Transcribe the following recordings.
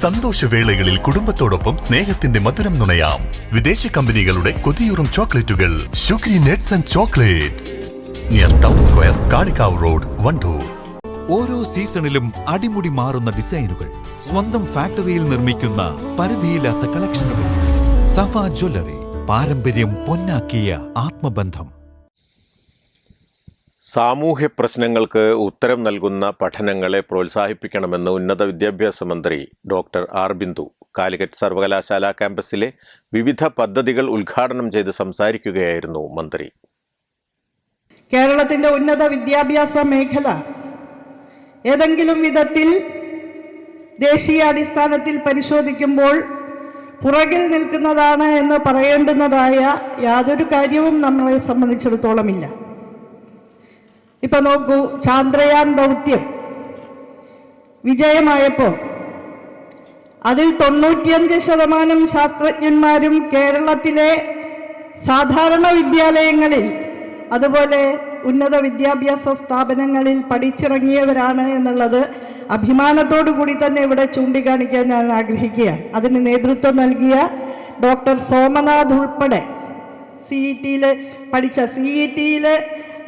സന്തോഷവേളകളിൽ കുടുംബത്തോടൊപ്പം സ്നേഹത്തിന്റെ മധുരം നുണയാം. വിദേശ കമ്പനികളുടെ കൊതിയൂറും ചോക്ലേറ്റുകൾ. Sugary nets and chocolates. Near town square Kalikavu road Wandoor. ഓരോ സീസണിലും അടിമുടി മാറുന്ന ഡിസൈനുകൾ. സ്വന്തം ഫാക്ടറിയിൽ നിർമ്മിക്കുന്ന പരിധിയില്ലാത്ത കളക്ഷനുകൾ. സഫ ജ്വല്ലറി പാരമ്പര്യം പൊന്നാക്കിയ ആത്മബന്ധം. സാമൂഹ്യ പ്രശ്നങ്ങൾക്ക് ഉത്തരം നൽകുന്ന പഠനങ്ങളെ പ്രോത്സാഹിപ്പിക്കണമെന്ന് ഉന്നത വിദ്യാഭ്യാസ മന്ത്രി ഡോക്ടർ ആർ. ബിന്ദു കാലിക്കറ്റ് സർവകലാശാല ക്യാമ്പസിലെ വിവിധ പദ്ധതികൾ ഉദ്ഘാടനം ചെയ്ത് സംസാരിക്കുകയായിരുന്നു മന്ത്രി. കേരളത്തിന്റെ ഉന്നത വിദ്യാഭ്യാസ മേഖല ഏതെങ്കിലും വിധത്തിൽ ദേശീയ അടിസ്ഥാനത്തിൽ പരിശോധിക്കുമ്പോൾ പുറകിൽ നിൽക്കുന്നതാണ് എന്ന് പറയേണ്ടുന്നതായ യാതൊരു കാര്യവും നമ്മളെ സംബന്ധിച്ചിടത്തോളമില്ല. ഇപ്പൊ നോക്കൂ ചാന്ദ്രയാൻ ദൗത്യം വിജയമായപ്പോൾ അതിൽ തൊണ്ണൂറ്റിയഞ്ച് ശതമാനം ശാസ്ത്രജ്ഞന്മാരും കേരളത്തിലെ സാധാരണ വിദ്യാലയങ്ങളിൽ അതുപോലെ ഉന്നത വിദ്യാഭ്യാസ സ്ഥാപനങ്ങളിൽ പഠിച്ചിറങ്ങിയവരാണ് എന്നുള്ളത് അഭിമാനത്തോടു കൂടി തന്നെ ഇവിടെ ചൂണ്ടിക്കാണിക്കാൻ ഞാൻ ആഗ്രഹിക്കുകയാണ്. അതിന് നേതൃത്വം നൽകിയ ഡോക്ടർ സോമനാഥ് ഉൾപ്പെടെ സി ഇ ടിയിൽ പഠിച്ച സി ഇ ടിയിൽ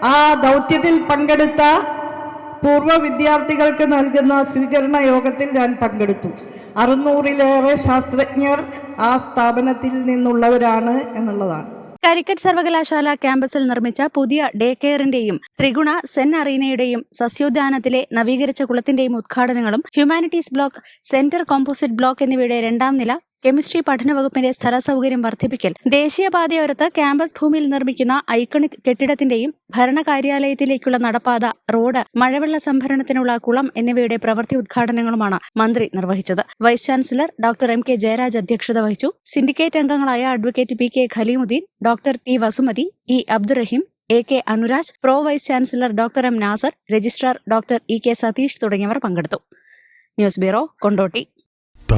ആ ദൗത്യത്തിൽ പങ്കെടുത്ത പൂർവ വിദ്യാർത്ഥികൾക്ക് നൽകുന്ന സ്വീകരണ യോഗത്തിൽ ഞാൻ പങ്കെടുത്തു. അറുന്നൂറിലേറെ ശാസ്ത്രജ്ഞർ ആ സ്ഥാപനത്തിൽ നിന്നുള്ളവരാണ് എന്നുള്ളതാണ്. കാലിക്കറ്റ് സർവകലാശാല ക്യാമ്പസിൽ നിർമ്മിച്ച പുതിയ ഡേ കെയറിന്റെയും ത്രിഗുണ സെൻ അറീനയുടെയും സസ്യോദ്യാനത്തിലെ നവീകരിച്ച കുളത്തിന്റെയും ഉദ്ഘാടനങ്ങളും humanities block centre composite block എന്നിവയുടെ രണ്ടാം നില കെമിസ്ട്രി പഠന വകുപ്പിന്റെ സ്ഥല സൗകര്യം വർദ്ധിപ്പിക്കൽ. ദേശീയപാതയോരത്ത് ക്യാമ്പസ് ഭൂമിയിൽ നിർമ്മിക്കുന്ന ഐക്കണിക് കെട്ടിടത്തിന്റെയും ഭരണകാര്യാലയത്തിലേക്കുള്ള നടപ്പാത റോഡ് മഴവെള്ള സംഭരണത്തിനുള്ള കുളം എന്നിവയുടെ പ്രവൃത്തി ഉദ്ഘാടനങ്ങളുമാണ് മന്ത്രി നിർവഹിച്ചത്. Vice chancellor doctor M. K. Jayaraj അധ്യക്ഷത വഹിച്ചു. സിൻഡിക്കേറ്റ് അംഗങ്ങളായ advocate P. K. Khaleemudheen doctor T. Vasumathi E. Abdurahim A. K. Anuraj pro vice chancellor doctor M. Nasar registrar doctor E. K. Satheesh തുടങ്ങിയവർ പങ്കെടുത്തു. News bureau Kondotty.